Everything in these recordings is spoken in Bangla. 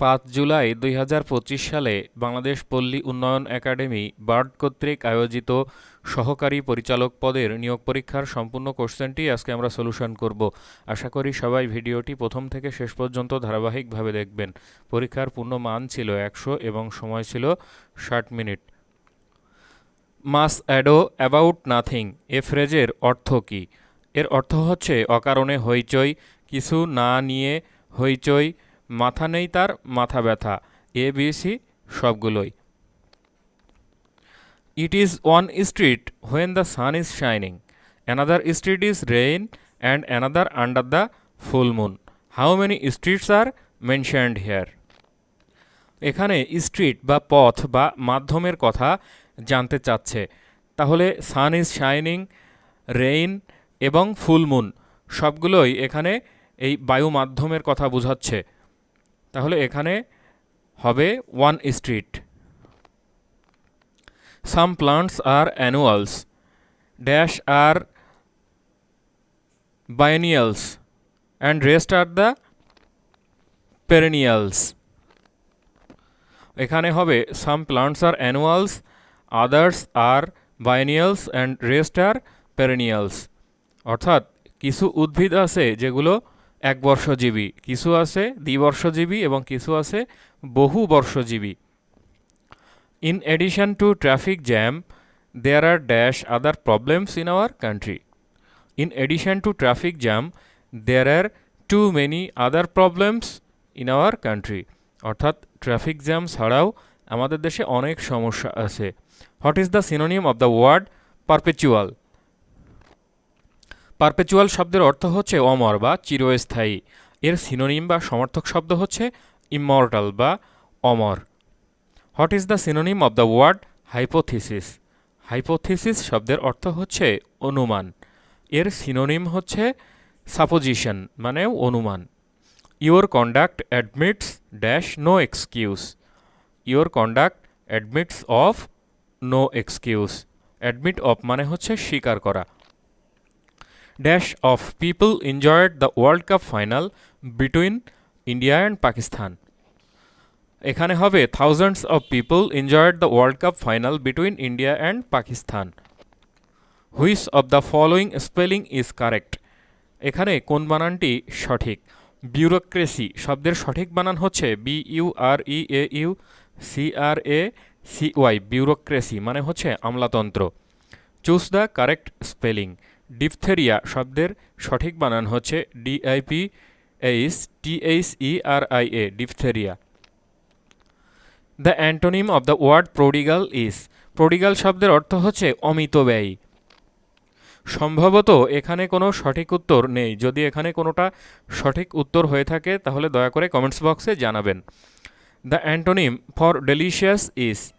পাঁচ জুলাই দুই হাজার পঁচিশ সালে বাংলাদেশ পল্লী উন্নয়ন একাডেমি বার্ড কর্তৃক আয়োজিত সহকারী পরিচালক পদের নিয়োগ পরীক্ষার সম্পূর্ণ কোশ্চেনটি আজকে আমরা সলিউশন করব। আশা করি সবাই ভিডিওটি প্রথম থেকে শেষ পর্যন্ত ধারাবাহিকভাবে দেখবেন। পরীক্ষার পূর্ণ মান ছিল একশো এবং সময় ছিল ষাট minute. Much ado about nothing, এ ফ্রেজের অর্থ কী? এর অর্থ হচ্ছে অকারণে হইচই, কিছু না নিয়ে হইচই মাথা নেই তার, মাথা ব্যথা। এ, বি, সি, সবগুলোই। It is one street when the sun is shining another street is rain and another under the full moon how many streets are mentioned here এখানে স্ট্রিট বা পথ বা মাধ্যমের কথা জানতে চাচ্ছে। তাহলে সান ইজ শাইনিং রেইন এবং ফুল মুন সবগুলোই এখানে এই বায়ু মাধ্যমের কথা বোঝাচ্ছে। তাহলে এখানে হবে one street some plants are annuals dash are biennials. And rest are the perennials. এখানে হবে some plants are annuals others are biennials and rest are perennials. অর্থাৎ কিছু উদ্ভিদ আছে যেগুলো এক বর্ষজীবী কিছু আছে দ্বিবর্ষজীবী এবং কিছু আছে বহু বর্ষজীবী in addition to traffic jam there are dash other problems in our country in addition to traffic jam there are too many other problems in our country অর্থাৎ ট্রাফিক জ্যাম ছাড়াও আমাদের দেশে অনেক সমস্যা আছে। What is the synonym of the word perpetual perpetual শব্দের অর্থ হচ্ছে অমর বা চিরস্থায়ী। এর সিনোনিম বা সমর্থক শব্দ হচ্ছে ইমর্টাল বা অমর। What is the synonym of the word hypothesis hypothesis শব্দের অর্থ হচ্ছে অনুমান। এর সিনোনিম হচ্ছে সাপোজিশন মানে অনুমান। Your conduct admits dash no excuse your conduct admits of no excuse admit of মানে হচ্ছে স্বীকার করা। Dash of people enjoyed the world cup final between India and Pakistan এখানে হবে thousands of people enjoyed the world cup final between India and Pakistan which of the following spelling is correct এখানে কোন বানানটি সঠিক? বিউরোক্রেসি শব্দের সঠিক বানান হচ্ছে B U R E A U C R A C Y bureaucracy মানে হচ্ছে আমলাতন্ত্র। Choose the correct spelling diphtheria শব্দের সঠিক বানান হচ্ছে D I P H T H E R I A diphtheria the antonym of the word prodigal is prodigal শব্দের অর্থ হচ্ছে অমিত ব্যয়ী। সম্ভবত এখানে কোনো সঠিক উত্তর নেই। যদি এখানে কোনোটা সঠিক উত্তর হয়ে থাকে, তাহলে দয়া করে কমেন্টস বক্সে জানাবেন। The antonym for delicious is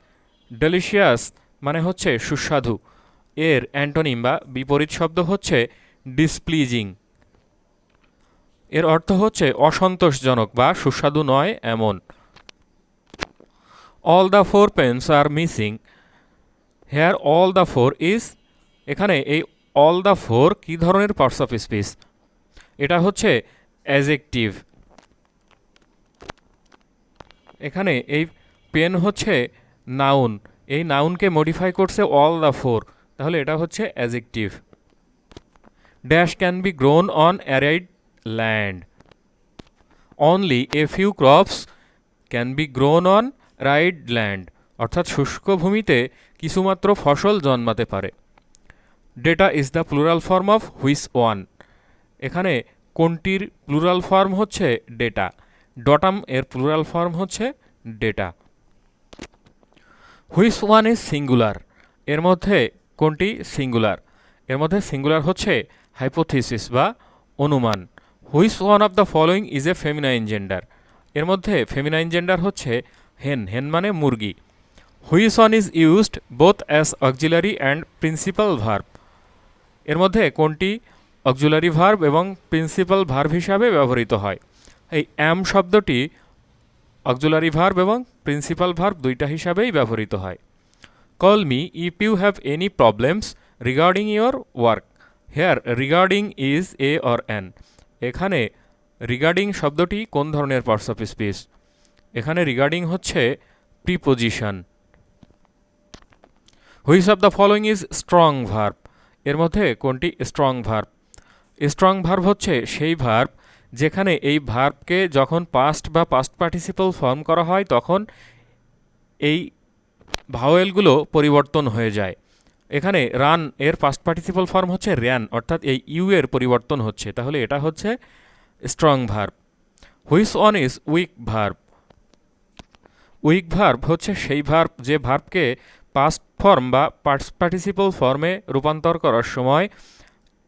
delicious মানে হচ্ছে সুস্বাদু। এর অ্যান্টোনিম বা বিপরীত শব্দ হচ্ছে ডিসপ্লিজিং এর অর্থ হচ্ছে অসন্তোষজনক বা সুস্বাদু নয় এমন। All the four pens are missing here all the four is এখানে এই অল দ্য ফোর কী ধরনের পার্টস অফ স্পিচ এটা হচ্ছে অ্যাজেকটিভ এখানে এই পেন হচ্ছে নাউন এই নাউনকে মডিফাই করছে অল দ্য ফোর তাহলে এটা হচ্ছে adjective dash can be grown on arid land only a few crops can be grown on arid land অর্থাৎ শুষ্ক ভূমিতে কিছুমাত্র ফসল জন্মাতে পারে। Data is the plural form of which one এখানে কোনটির প্লুরাল ফর্ম হচ্ছে ডেটা ডটাম এর প্লুরাল ফর্ম হচ্ছে data which one is singular এর মধ্যে কোনটি? সিঙ্গুলার। এর মধ্যে সিঙ্গুলার হচ্ছে হাইপোথিসিস বা অনুমান। Which one of the following is a feminine gender? এর মধ্যে ফেমিনাইন জেন্ডার হচ্ছে হেন। হেন মানে মুরগি। Which one is used both as auxiliary and principal verb. এর মধ্যে কোনটি? অক্সুলারি ভার্ব এবং প্রিন্সিপাল ভার্ব হিসাবে ব্যবহৃত হয়। এই অ্যাম শব্দটি অক্সুলারি ভার্ব এবং প্রিন্সিপাল ভার্ব দুইটা হিসাবেই ব্যবহৃত হয়। Call me if you have any problems regarding your work here regarding is a or an এখানে রিগার্ডিং শব্দটি কোন ধরনের পার্টস অফ স্পিচ এখানে রিগার্ডিং হচ্ছে preposition which of the following is strong verb এর মধ্যে কোনটি স্ট্রং ভার্ব স্ট্রং ভার্ব হচ্ছে সেই ভার্ব যেখানে এই ভার্বকে যখন পাস্ট বা পাস্ট পার্টিসিপল ফর্ম করা হয়, তখন এই ভাওয়েলগুলো পরিবর্তন হয়ে যায়। এখানে রান এর ফার্স্ট পার্টিসিপল ফর্ম হচ্ছে র্যান, অর্থাৎ এই ইউ এর পরিবর্তন হচ্ছে। তাহলে এটা হচ্ছে strong verb which one is weak verb weak verb হচ্ছে সেই ভার্ব যে ভার্বকে পাস্ট ফর্ম বা পার্টিসিপল ফর্মে রূপান্তর করার সময়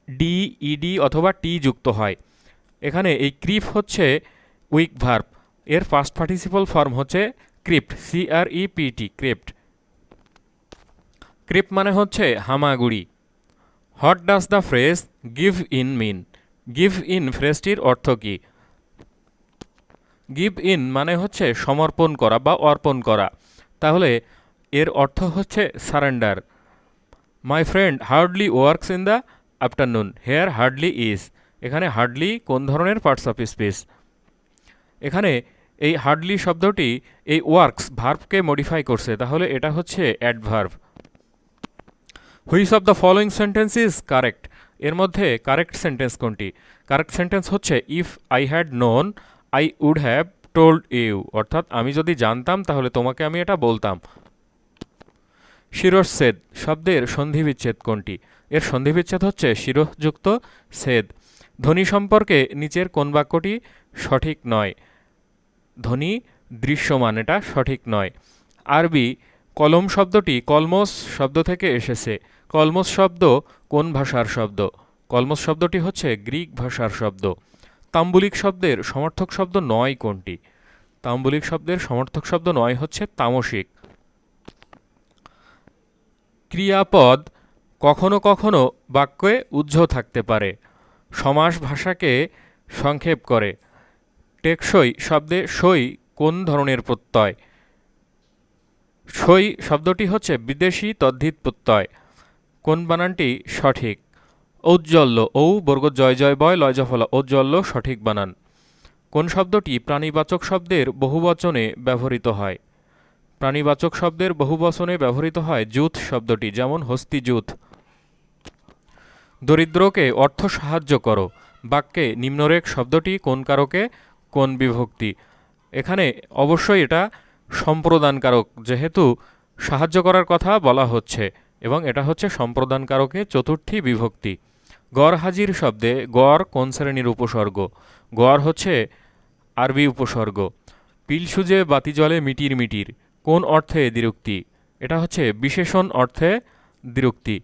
ডি ইডি অথবা টি যুক্ত হয়। এখানে এই ক্রিপ হচ্ছে উইক ভার্ব এর ফার্স্ট পার্টিসিপল ফর্ম হচ্ছে crept C R E P T crept. Creep মানে হচ্ছে হামাগুড়ি। What does the phrase give in mean give in ফ্রেজটির অর্থ কী? গিভ ইন মানে হচ্ছে সমর্পণ করা বা অর্পণ করা। তাহলে এর অর্থ হচ্ছে surrender my friend hardly works in the afternoon here hardly is এখানে হার্ডলি কোন ধরনের পার্টস অফ স্পেস এখানে এই হার্ডলি শব্দটি এই ওয়ার্কস ভার্ভকে মডিফাই করছে। তাহলে এটা হচ্ছে adverb which of the following sentence is correct এর মধ্যে কারেক্ট সেন্টেন্স কোনটি? কারেক্ট সেন্টেন্স হচ্ছে if I had known I would have told you অর্থাৎ আমি যদি জানতাম, তাহলে তোমাকে আমি এটা বলতাম। শিরশ্ছেদ শব্দের সন্ধিবিচ্ছেদ কোনটি? এর সন্ধিবিচ্ছেদ হচ্ছে, শিরযুক্ত ছেদ ধ্বনি সম্পর্কে নিচের কোন বাক্যটি সঠিক নয়? ধ্বনি দৃশ্যমান, এটা সঠিক নয়। আরবি কলম শব্দটি কলমস শব্দ থেকে এসেছে। কলমস শব্দ কোন ভাষার শব্দ? কলমস শব্দটি হচ্ছে গ্রিক ভাষার শব্দ। তাম্বুলিক শব্দের সমর্থক শব্দ নয় কোনটি? তাম্বুলিক শব্দের সমর্থক শব্দ নয় হচ্ছে তামসিক। ক্রিয়াপদ কখনো কখনো বাক্যে উজ্জ্ব থাকতে পারে। সমাস ভাষাকে সংক্ষেপ করে। টেকসই শব্দে সই কোন ধরনের প্রত্যয়? সই শব্দটি হচ্ছে বিদেশি তদ্ধিত প্রত্যয়। কোন বানানটি সঠিক? ঔজ্জ্বল্য, ঔ, বর্গ, জয় জয়, বয়, লয় জফলা ঔজ্জ্বল্য, সঠিক বানান। কোন শব্দটি প্রাণীবাচক শব্দের বহুবচনে ব্যবহৃত হয়? প্রাণীবাচক শব্দের বহুবচনে ব্যবহৃত হয় জুথ শব্দটি, যেমন হস্তি জুথ দরিদ্রকে অর্থ সাহায্য করো। বাক্যে নিম্নরেখ শব্দটি কোন কারকে? কোন বিভক্তি? এখানে অবশ্যই এটা সম্প্রদানকারক যেহেতু সাহায্য করার কথা বলা হচ্ছে, এবং এটা হচ্ছে সম্প্রদানকারকে চতুর্থী বিভক্তি। গড় হাজির শব্দে গড় কোন শ্রেণির উপসর্গ? গড় হচ্ছে আরবি উপসর্গ। পিলসুজে বাতি জলে মিটির মিটির, কোন অর্থে দ্বিরুক্তি? এটা হচ্ছে বিশেষণ অর্থে দ্বিরুক্তি।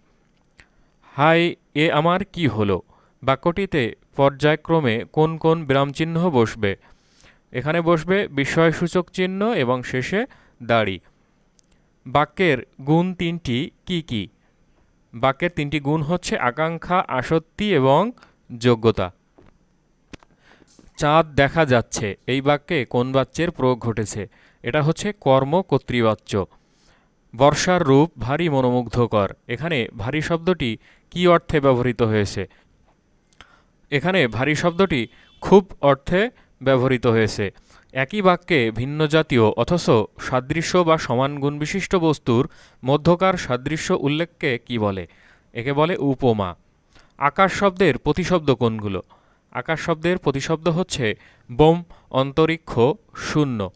হাই এ আমার কি হলো? বাক্যটিতে পর্যায়ক্রমে কোন কোন বিরামচিহ্ন বসবে? এখানে বসবে বিস্ময়সূচক চিহ্ন এবং শেষে দাড়ি। বাক্যের গুণ তিনটি কি কি? বাক্যের তিনটি গুণ হচ্ছে আকাঙ্ক্ষা, আসক্তি এবং যোগ্যতা। চাঁদ দেখা যাচ্ছে। এই বাক্যে কোন বাচ্যের প্রয়োগ ঘটেছে? এটা হচ্ছে কর্ম কর্তৃবাচ্য। বর্ষার রূপ ভারী মনোমুগ্ধকর। এখানে ভারী শব্দটি কি অর্থে ব্যবহৃত হয়েছে? এখানে ভারী শব্দটি খুব অর্থে ব্যবহৃত হয়েছে। একই বাক্যে ভিন্ন জাতীয় অথচ সাদৃশ্য বা সমান গুণবিশিষ্ট বস্তুর মধ্যকার সাদৃশ্য উল্লেখকে কি বলে? একে বলে উপমা। আকাশ শব্দের প্রতিশব্দ কোনগুলো? আকাশ শব্দের প্রতিশব্দ হচ্ছে বোম, অন্তরিক্ষ, শূন্য।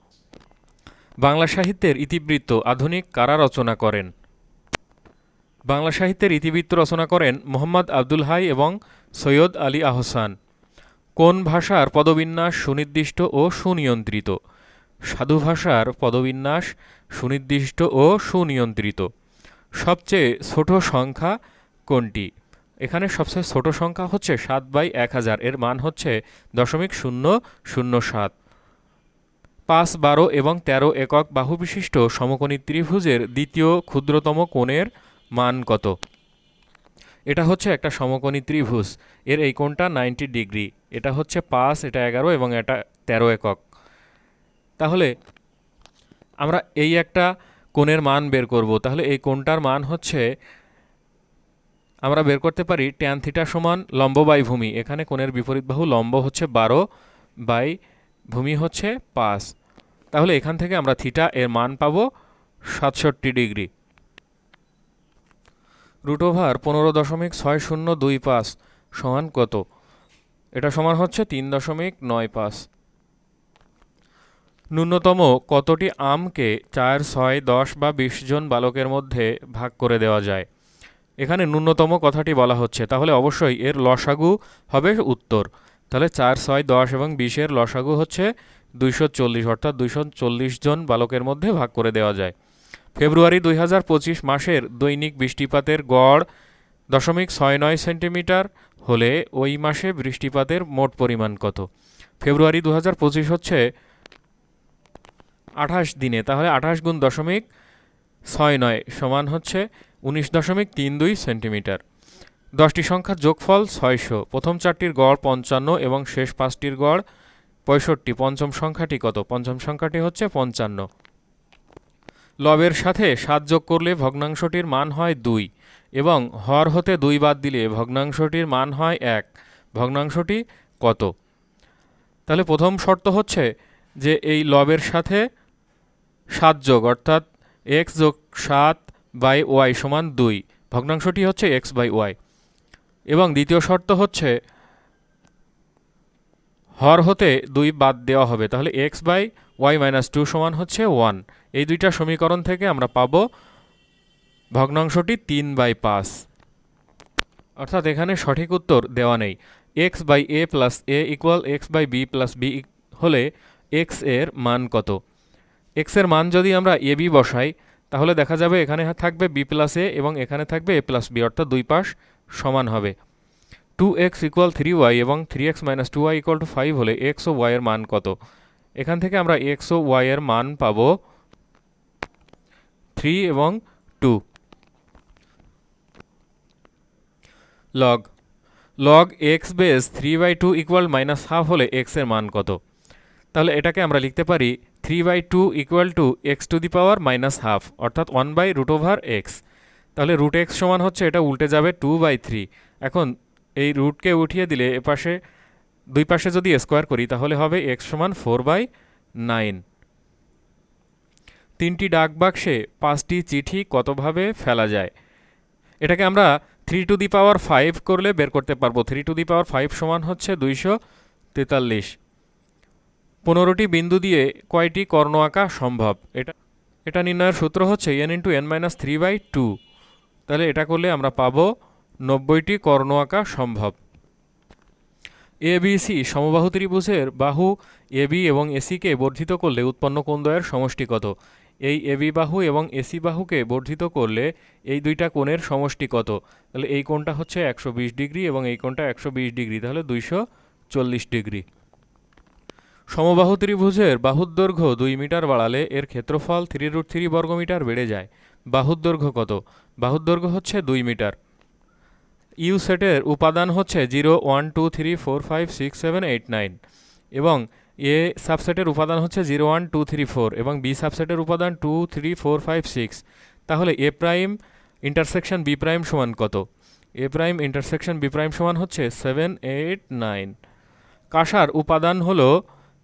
বাংলা সাহিত্যের ইতিবৃত্ত আধুনিক কারা রচনা করেন? বাংলা সাহিত্যের ইতিবৃত্ত রচনা করেন মোহাম্মদ আব্দুল হাই এবং সৈয়দ আলী আহসান। কোন ভাষার পদবিন্যাস সুনির্দিষ্ট ও সুনিয়ন্ত্রিত? সাধু ভাষার পদবিন্যাস সুনির্দিষ্ট ও সুনিয়ন্ত্রিত। সবচেয়ে ছোট সংখ্যা কোনটি? এখানে সবচেয়ে ছোট সংখ্যা হচ্ছে সাত বাই এক হাজার। এর মান হচ্ছে দশমিক শূন্য শূন্য সাত। পাঁচ, বারো এবং ১৩ একক বাহুবিশিষ্ট সমকোণী ত্রিভুজের দ্বিতীয় ক্ষুদ্রতম কোণের মান কত? এটা হচ্ছে একটা সমকোণী ত্রিভুজ। এর এই কোণটা নাইনটি ডিগ্রি এটা হচ্ছে পাঁচ, এটা এগারো এবং এটা তেরো একক। তাহলে আমরা এই একটা কোণের মান বের করব। তাহলে এই কোণটার মান হচ্ছে, আমরা বের করতে পারি ট্যান থিটা সমান লম্ব বাই ভূমি এখানে কোণের বিপরীত বাহু লম্ব হচ্ছে বারো বাই ভূমি হচ্ছে পাঁচ। তাহলে এখান থেকে আমরা থিটা এর মান পাবো সাতষট্টি ডিগ্রি রুট ওভার পনেরো দশমিক ছয় শূন্য দুই পাঁচ সমান কত? এটা সমান হচ্ছে তিন দশমিক নয় পাঁচ। ন্যূনতম কতটি আমকে চার, ছয়, দশ বা বিশ জন বালকের মধ্যে ভাগ করে দেওয়া যায়? এখানে ন্যূনতম কথাটি বলা হচ্ছে, তাহলে অবশ্যই এর লসাগু হবে উত্তর। তাহলে চার, ছয়, দশ এবং বিশের লসাগু হচ্ছে দুইশো চল্লিশ, অর্থাৎ দুইশো চল্লিশ জন বালকের মধ্যে ভাগ করে দেওয়া যায়। ফেব্রুয়ারি দুই হাজার পঁচিশ মাসের দৈনিক বৃষ্টিপাতের গড় দশমিক ছয় নয় সেন্টিমিটার হলে ওই মাসে বৃষ্টিপাতের মোট পরিমাণ কত? ফেব্রুয়ারি দু হাজার পঁচিশ হচ্ছে আঠাশ দিনে, তাহলে আঠাশ গুণ দশমিক ছয় নয় সমান হচ্ছে উনিশ দশমিক তিন দুই সেন্টিমিটার। দশটি সংখ্যার যোগফল ছয়শো। প্রথম চারটির গড় পঞ্চান্ন এবং শেষ পাঁচটির গড় পঁয়ষট্টি। পঞ্চম সংখ্যাটি কত? পঞ্চম সংখ্যাটি হচ্ছে পঞ্চান্ন। লবের সাথে সাত যোগ করলে ভগ্নাংশটির মান হয় দুই এবং হর হতে দুই বাদ দিলে ভগ্নাংশটির মান হয় এক। ভগ্নাংশটি কত? তাহলে প্রথম শর্ত হচ্ছে যে এই লবের সাথে সাত যোগ, অর্থাৎ এক্স যোগ সাত বাই ওয়াই সমান দুই। ভগ্নাংশটি হচ্ছে এক্স বাই ওয়াই এবং দ্বিতীয় শর্ত হচ্ছে হর হতে দুই বাদ দেওয়া হবে। তাহলে x by y minus two সমান হচ্ছে ওয়ান এই দুইটা সমীকরণ থেকে আমরা পাব ভগ্নাংশটি তিন বাই পাঁচ। অর্থাৎ এখানে সঠিক উত্তর দেওয়া নেই। X by a plus a equal x by b plus b হলে এক্সের মান কত? এক্সের মান যদি আমরা এ বি বসাই, তাহলে দেখা যাবে এখানে থাকবে বি প্লাস এ এবং এখানে থাকবে এ প্লাস বি অর্থাৎ দুই পাশ সমান হবে। Two x equal three y এবং three x minus two y equal to five হলে এক্স ও ওয়াই এর মান কত? এখান থেকে আমরা এক্স ও ওয়াই এর মান পাব থ্রি এবং two log log x base three by two equal minus half হলে এক্সের মান কত? তাহলে এটাকে আমরা লিখতে পারি three by two equal to x to the power minus half অর্থাৎ one by root over x তাহলে রুট এক্স সমান হচ্ছে এটা উল্টে যাবে টু বাই থ্রি এখন এই রুটকে উঠিয়ে দিলে এপাশে দুই পাশে যদি স্কোয়ার করি, তাহলে হবে এক্স সমান ফোর বাই নাইন তিনটি ডাক বাক্সে পাঁচটি চিঠি কতভাবে ফেলা যায়? এটাকে আমরা three to the power five করলে বের করতে পারব। Three to the power five সমান হচ্ছে দুইশো তেতাল্লিশ। পনেরোটি বিন্দু দিয়ে কয়টি কর্ণ আঁকা সম্ভব? এটা এটা নির্ণয়ের সূত্র হচ্ছে n into n minus three by two তাহলে এটা করলে আমরা পাবো নব্বইটি কর্ণ আঁকা সম্ভব। এ, বি, সি সমবাহু ত্রিভুজের বাহু এবি এবং এসিকে বর্ধিত করলে উৎপন্ন কোণদ্বয়ের সমষ্টি কত? এই এবি বাহু এবং এসি বাহুকে বর্ধিত করলে এই দুইটা কোণের সমষ্টি কত? তাহলে এই কোণটা হচ্ছে একশো বিশ ডিগ্রি এবং এই কোণটা একশো বিশ ডিগ্রি, তাহলে দুইশো চল্লিশ ডিগ্রি। সমবাহু ত্রিভুজের বাহুর দৈর্ঘ্য দুই মিটার বাড়ালে এর ক্ষেত্রফল থ্রি রুট থ্রি বর্গমিটার বেড়ে যায়। বাহুর দৈর্ঘ্য কত? বাহুর দৈর্ঘ্য হচ্ছে দুই মিটার। ইউ সেটের উপাদান হচ্ছে zero, one, two, three, four, five, six, seven, eight, nine এবং এ সাবসেটের উপাদান হচ্ছে zero, one, two, three, four এবং বি সাবসেটের উপাদান two, three, four, five, six. তাহলে A prime intersection B prime সমান কত? A prime intersection B prime সমান হচ্ছে সেভেন, এইট, নাইন। কাঁসার উপাদান হল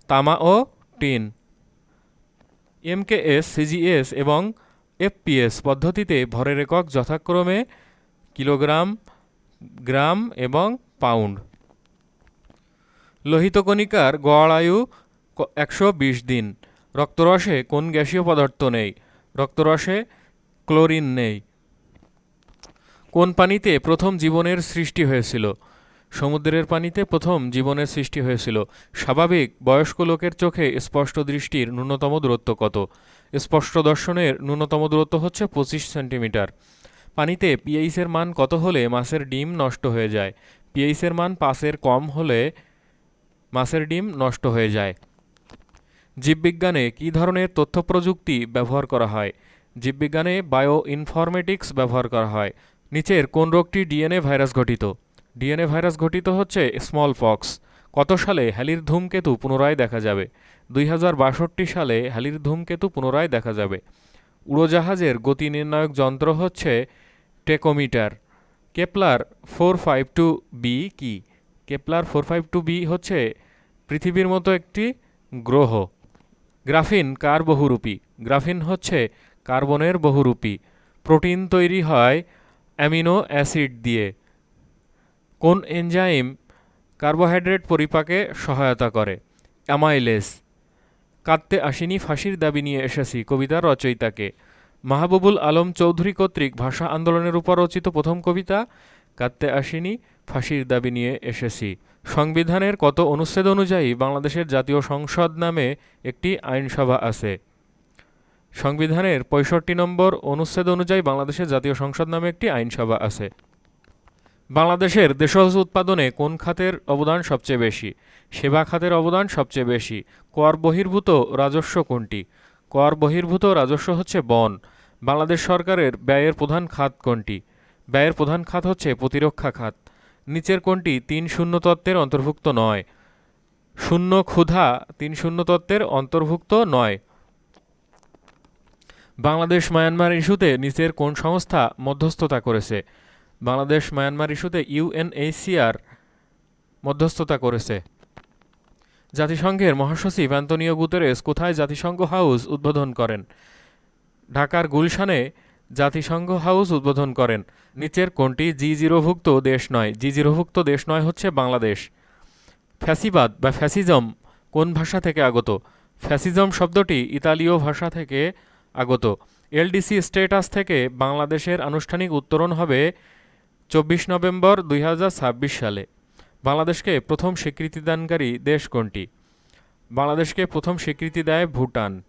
তামা ও টিন। এমকেএস, সিজিএস এবং এফপিএস পদ্ধতিতে ভরের একক যথাক্রমে কিলোগ্রাম গ্রাম এবং পাউন্ড। লোহিত কণিকার গড় আয়ু একশো বিশ দিন। রক্তরসে কোন গ্যাসীয় পদার্থ নেই? রক্তরসে ক্লোরিন নেই। কোন পানিতে প্রথম জীবনের সৃষ্টি হয়েছিল? সমুদ্রের পানিতে প্রথম জীবনের সৃষ্টি হয়েছিল। স্বাভাবিক বয়স্ক লোকের চোখে স্পষ্ট দৃষ্টির ন্যূনতম দূরত্ব কত? স্পষ্ট দর্শনের ন্যূনতম দূরত্ব হচ্ছে পঁচিশ সেন্টিমিটার। পানিতে পিএইচের মান কত হলে মাছের ডিম নষ্ট হয়ে যায়? পিএইচের মান পাঁচের কম হলে মাছের ডিম নষ্ট হয়ে যায়। জীববিজ্ঞানে কী ধরনের তথ্য প্রযুক্তি ব্যবহার করা হয়? জীববিজ্ঞানে বায়ো ইনফরমেটিক্স ব্যবহার করা হয়। নিচের কোন রোগটি ডিএনএ ভাইরাস ঘটিত? ডিএনএ ভাইরাস ঘটিত হচ্ছে স্মল পক্স। কত সালে হ্যালির ধূমকেতু পুনরায় দেখা যাবে? দুই হাজার বাষট্টি সালে হ্যালির ধূমকেতু পুনরায় দেখা যাবে। উড়োজাহাজের গতি নির্ণায়ক যন্ত্র হচ্ছে tachometer. Kepler four five two B কি? Kepler four five two B হচ্ছে পৃথিবীর মতো একটি গ্রহ। গ্রাফিন কার বহুরূপী? গ্রাফিন হচ্ছে কার্বনের বহুরূপী। প্রোটিন তৈরি হয় অ্যামিনো অ্যাসিড দিয়ে। কোন এনজাইম কার্বোহাইড্রেট পরিপাকে সহায়তা করে? অ্যামাইলেস কাঁদতে আসিনি, ফাঁসির দাবি নিয়ে এসেছি, কবিতার রচয়িতাকে। মাহবুবুল আলম চৌধুরী কর্তৃক ভাষা আন্দোলনের উপর রচিত প্রথম কবিতা, কাঁদতে আসিনি, ফাঁসির দাবি নিয়ে এসেছি। সংবিধানের কত অনুচ্ছেদ অনুযায়ী বাংলাদেশের জাতীয় সংসদ নামে একটি আইনসভা আছে। সংবিধানের পঁয়ষট্টি নম্বর অনুচ্ছেদ অনুযায়ী বাংলাদেশের জাতীয় সংসদ নামে একটি আইনসভা আছে। বাংলাদেশের দেশজ উৎপাদনে কোন খাতের অবদান সবচেয়ে বেশি? সেবা খাতের অবদান সবচেয়ে বেশি? কর বহির্ভূত রাজস্ব কোনটি? কর বহির্ভূত রাজস্ব হচ্ছে বন। বাংলাদেশ সরকারের ব্যয়ের প্রধান খাত কোনটি? ব্যয়ের প্রধান খাত হচ্ছে প্রতিরক্ষা খাত। নিচের কোনটি তিন শূন্য তত্ত্বের অন্তর্ভুক্ত নয়। শূন্য ক্ষুধা তিন শূন্য তত্ত্বের অন্তর্ভুক্ত নয়। বাংলাদেশ মায়ানমার ইস্যুতে নিচের কোন সংস্থা মধ্যস্থতা করেছে? বাংলাদেশ মায়ানমার ইস্যুতে ইউএনএইচসিআর মধ্যস্থতা করেছে। জাতিসংঘের মহাসচিব অ্যান্তনিও গুতেরেস কোথায় জাতিসংঘ হাউস উদ্বোধন করেন? ঢাকার গুলশানে জাতিসংঘ হাউস উদ্বোধন করেন। নিচের কোনটি জি জিরোভুক্ত দেশ নয়? জি জিরোভুক্ত দেশ নয় হচ্ছে বাংলাদেশ। ফ্যাসিবাদ বা ফ্যাসিজম কোন ভাষা থেকে আগত? ফ্যাসিজম শব্দটি ইতালীয় ভাষা থেকে আগত। এলডিসি স্টেটাস থেকে বাংলাদেশের আনুষ্ঠানিক উত্তরণ হবে চব্বিশ নভেম্বর দুই হাজার ছাব্বিশ সালে। বাংলাদেশকে প্রথম স্বীকৃতিদানকারী দেশ কোনটি? বাংলাদেশকে প্রথম স্বীকৃতি দেয় ভুটান।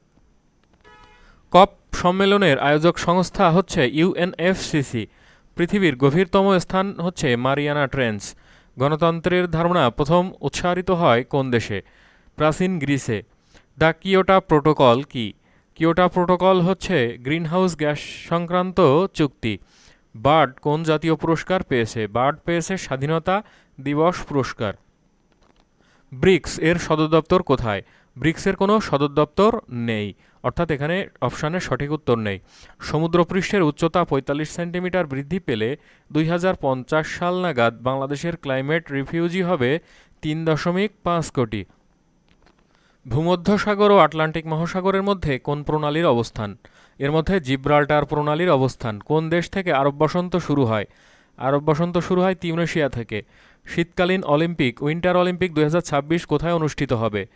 কপ সম্মেলনের আয়োজক সংস্থা হচ্ছে ইউএনএফসিসি পৃথিবীর গভীরতম স্থান হচ্ছে মারিয়ানা ট্রেন্স। গণতন্ত্রের ধারণা প্রথম উচ্চারিত হয় কোন দেশে? প্রাচীন গ্রিসে। দ্য কিয়োটা প্রোটোকল কি? কিয়োটা প্রোটোকল হচ্ছে গ্রিনহাউস গ্যাস সংক্রান্ত চুক্তি। বার্ড কোন জাতীয় পুরস্কার পেয়েছে? বার্ড পেয়েছে স্বাধীনতা দিবস পুরস্কার। ব্রিক্স এর সদর দপ্তর কোথায়? ব্রিক্সের কোনো সদর দপ্তর নেই। অর্থাৎ এখানে অপশানের সঠিক উত্তর নেই। সমুদ্রপৃষ্ঠের উচ্চতা পঁয়তাল্লিশ সেন্টিমিটার বৃদ্ধি পেলে দুই হাজার পঞ্চাশ সাল নাগাদ বাংলাদেশের ক্লাইমেট রিফিউজি হবে তিন দশমিক পাঁচ কোটি। ভূমধ্যসাগর ও আটলান্টিক মহাসাগরের মধ্যে কোন প্রণালীর অবস্থান? এর মধ্যে জিব্রাল্টার প্রণালীর অবস্থান। কোন দেশ থেকে আরব বসন্ত শুরু হয়? আরব বসন্ত শুরু হয় তিউনেশিয়া থেকে। শীতকালীন অলিম্পিক, উইন্টার অলিম্পিক দু হাজার ছাব্বিশ কোথায় অনুষ্ঠিত হবে?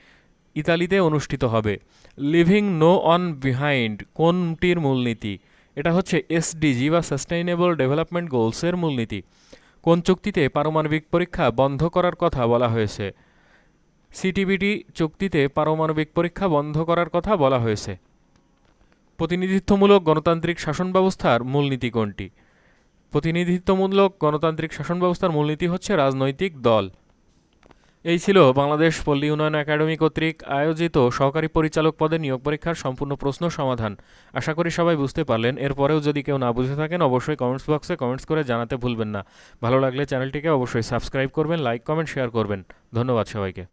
ইতালিতে অনুষ্ঠিত হবে। লিভিং নো অন বিহাইন্ড কোনটির মূলনীতি? এটা হচ্ছে এসডিজি বা সাস্টেইনেবল ডেভেলপমেন্ট গোলসের মূলনীতি। কোন চুক্তিতে পারমাণবিক পরীক্ষা বন্ধ করার কথা বলা হয়েছে? সিটিবিটি চুক্তিতে পারমাণবিক পরীক্ষা বন্ধ করার কথা বলা হয়েছে। প্রতিনিধিত্বমূলক গণতান্ত্রিক শাসন ব্যবস্থার মূলনীতি কোনটি? প্রতিনিধিত্বমূলক গণতান্ত্রিক শাসন ব্যবস্থার মূলনীতি হচ্ছে রাজনৈতিক দল। এই ছিল বাংলাদেশ পল্লী উন্নয়ন একাডেমি কর্তৃক আয়োজিত সহকারী পরিচালক পদে নিয়োগ পরীক্ষার সম্পূর্ণ প্রশ্ন সমাধান। আশা করি সবাই বুঝতে পারলেন। এরপরেও যদি কেউ না বুঝে থাকেন, অবশ্যই কমেন্টস বক্সে কমেন্টস করে জানাতে ভুলবেন না। ভালো লাগলে চ্যানেলটিকে অবশ্যই সাবস্ক্রাইব করবেন, লাইক, কমেন্ট, শেয়ার করবেন। ধন্যবাদ সবাইকে।